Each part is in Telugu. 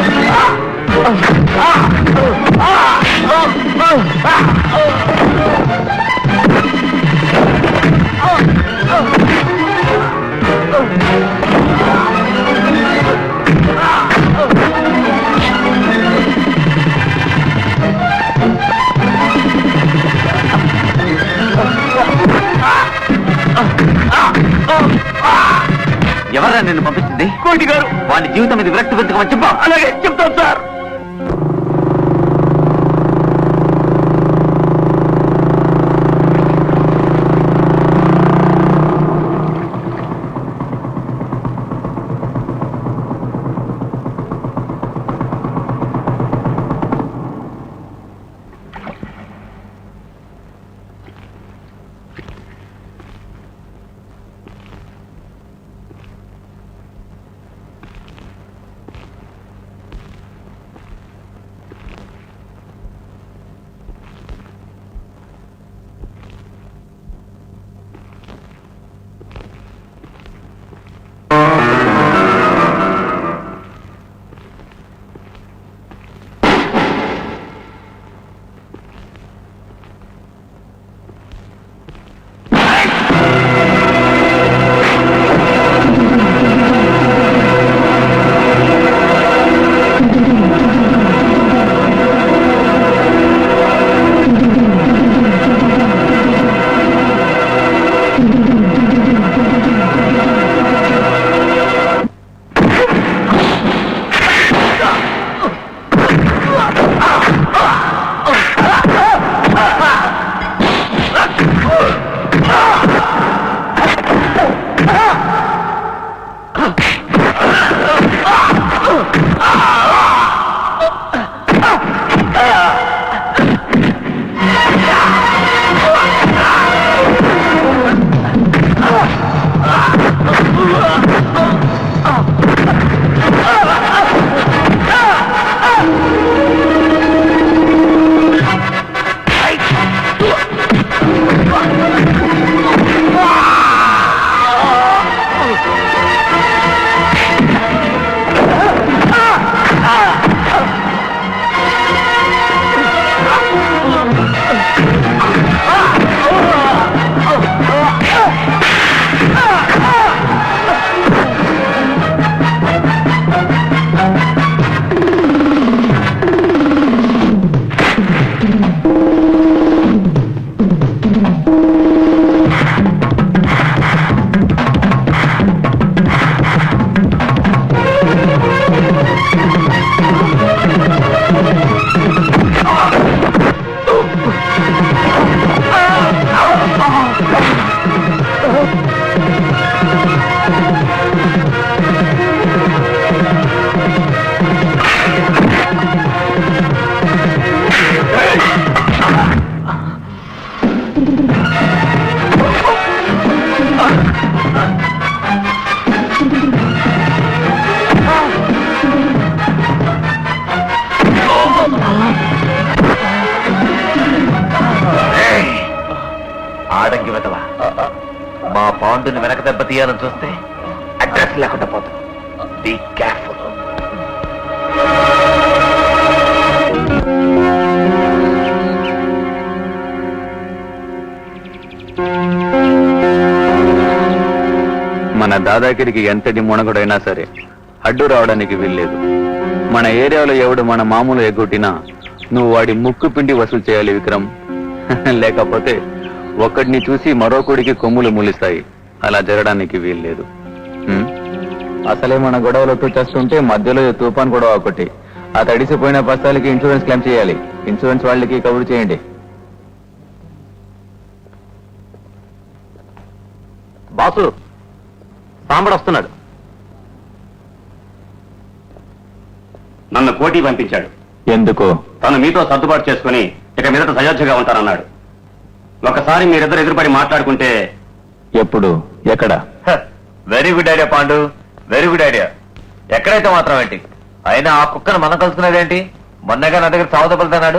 ఎవరా నిన్ను పంపించింది కోటి గారు. వాడి జీవితం మీద విరక్తి పెంచుకోమని చెప్పా అలాగే చెప్తాం సార్. వెనక చూస్తే అడ్రస్ లేకుండా పోతాం. బీ కేర్ఫుల్ మన దాదాగిరికి ఎంతటి మునగడైనా సరే అడ్డు రావడానికి వీల్లేదు. మన ఏరియాలో ఎవడు మన మామూలు ఎగ్గొట్టినా నువ్వు వాడి ముక్కు పిండి వసూలు చేయాలి విక్రమ్. లేకపోతే ఒక్కడిని చూసి మరొకడికి కొమ్ములు ములిస్తాయి. అలా జరగడానికి వీల్లేదు. హ్మ్? అసలే మన గొడవలతో చేస్తుంటే మధ్యలో తుఫాన్ గొడవ ఒకటి. ఆ తడిసిపోయిన బస్తాలకి ఇన్సూరెన్స్ క్లెయిమ్ చేయాలి. ఇన్సూరెన్స్ వాళ్ళకి కబురు చేయండి. బాసు సాంబడు వస్తున్నాడు. నన్ను కోటి పంపించాడు. ఎందుకు? తను మీతో సర్దుబాటు చేసుకుని ఇక మీదట సయోధ్యగా ఉంటానన్నాడు. ఒకసారి మీరిద్దరు ఎదురుపడి మాట్లాడుకుంటే ఎప్పుడు? ఎక్కడ? Very good idea Pandu. Very good idea ఎక్కడైతే మాత్రం ఏంటి? అయినా ఆ కుక్కను మనం కలుసుకునేదేంటి? మొన్నగా నా దగ్గర చావు దెబ్బలుతున్నాడు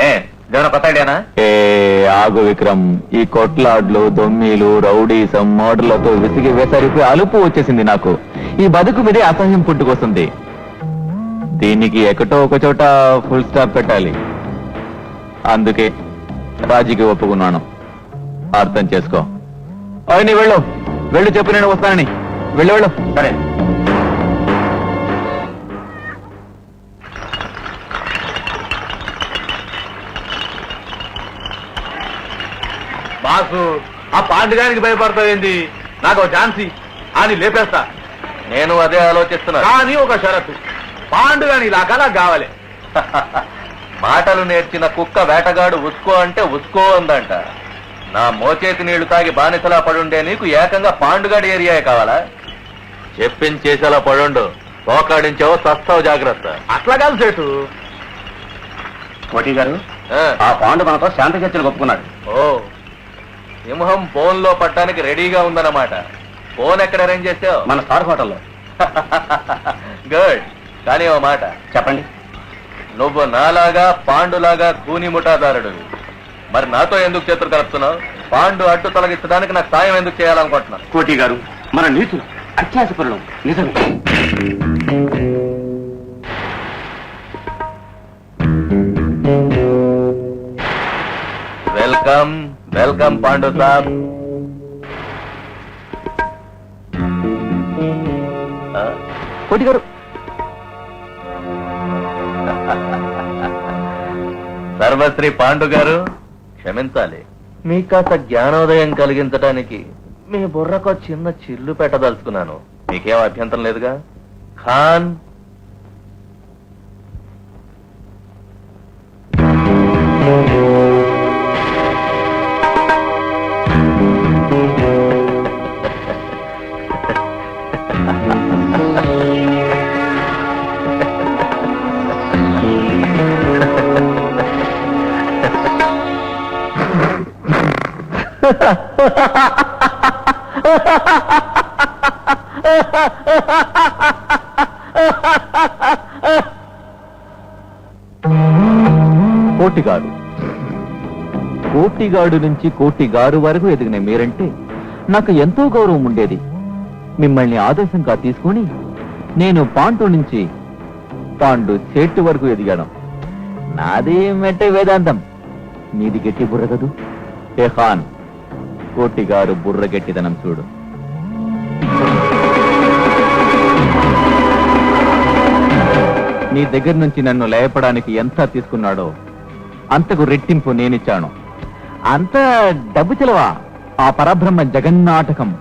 ఏ ఇదేమైనా కొత్త ఐడియానా? ఏ ఆగు విక్రమ్. ఈ కొట్లాడ్లు దొమ్మీలు రౌడీసం మోడర్లతో విసిగి వేసరిపోయి అలుపు వచ్చేసింది నాకు. ఈ బతుకు మీదే అసహ్యం పుట్టుకొస్తుంది. దీనికి ఎక్కటో ఒక చోట ఫుల్ స్టాప్ పెట్టాలి. అందుకే రాజీకి ఒప్పుకున్నాను. అర్థం చేసుకో. అయ్యి నీ వెళ్ళు. వెళ్ళు చెప్పు నేను వస్తానని. వెళ్ళు వెళ్ళు. సరే. బాసు ఆ పాండుగానికి భయపడతావేంది? నాకు ఝాన్సీ అని లేపేస్తా. నేను అదే ఆలోచిస్తున్నా. కానీ ఒక షరతు. పాండుగాని ఇలాగా కావాలి. మాటలు నేర్చిన కుక్క వేటగాడు ఉసుకో అంటే ఉసుకో అందంట. నా మోచేతి నీళ్ళు తాగి బానిసలా పడుండే నీకు ఏకంగా పాండుగాడి ఏరియాయే కావాలా? చెప్పించేసేలా పడుండు. తోకాడించావో చస్తావు జాగ్రత్త. అట్లా కాదు సేటు. కోటి గారు ఆ. పాండు మనతో శాంతి చర్చలు ఒప్పుకున్నాడు ఓ. సింహం ఫోన్లో పట్టడానికి రెడీగా ఉందన్నమాట. ఫోన్ ఎక్కడ అరేంజ్ చేసావు? మన స్టార్ హోటల్లో. గుడ్. కానీ ఓ మాట. చెప్పండి. నువ్వు నాలాగా పాండులాగా కూని ముఠాదారుడు మరి నాతో ఎందుకు చేతులు కలుపుతున్నావు పాండు అడ్డు తొలగించడానికి నాకు సాయం ఎందుకు చేయాలనుకుంటున్నాను కోటి గారు మన నీతులు అత్యాసపరులు నిజమే. వెల్కమ్ వెల్కమ్ పాండు సాబ్. ఆ, కోటి గారు. సర్వశ్రీ పాండు గారు. క్షమించాలి. మీ కాస్త జ్ఞానోదయం కలిగించడానికి మీ బుర్రకు చిన్న చిల్లు పెట్టదలుచుకున్నాను. మీకేం అభ్యంతరం లేదుగా? ఖాన్ కోటిగాడు. కోటిగాడు నుంచి కోటిగారు వరకు ఎదిగిన మీరంటే నాకు ఎంతో గౌరవం ఉండేది. మిమ్మల్ని ఆదర్శంగా తీసుకుని నేను పాండు నుంచి పాండు చెట్టు వరకు ఎదిగాను. నాది మెట్ట వేదాంతం. మీది గట్టి బుర్ర కదూ? ఏ ఖాన్. కోటిగారు బుర్ర గట్టిదనం చూడు. నీ దగ్గర నుంచి నన్ను లేపడానికి ఎంత తీసుకున్నాడో అంతకు రెట్టింపు నేనిచ్చాను. అంత డబ్బు చెలవా? ఆ పరబ్రహ్మ జగన్నాటకం.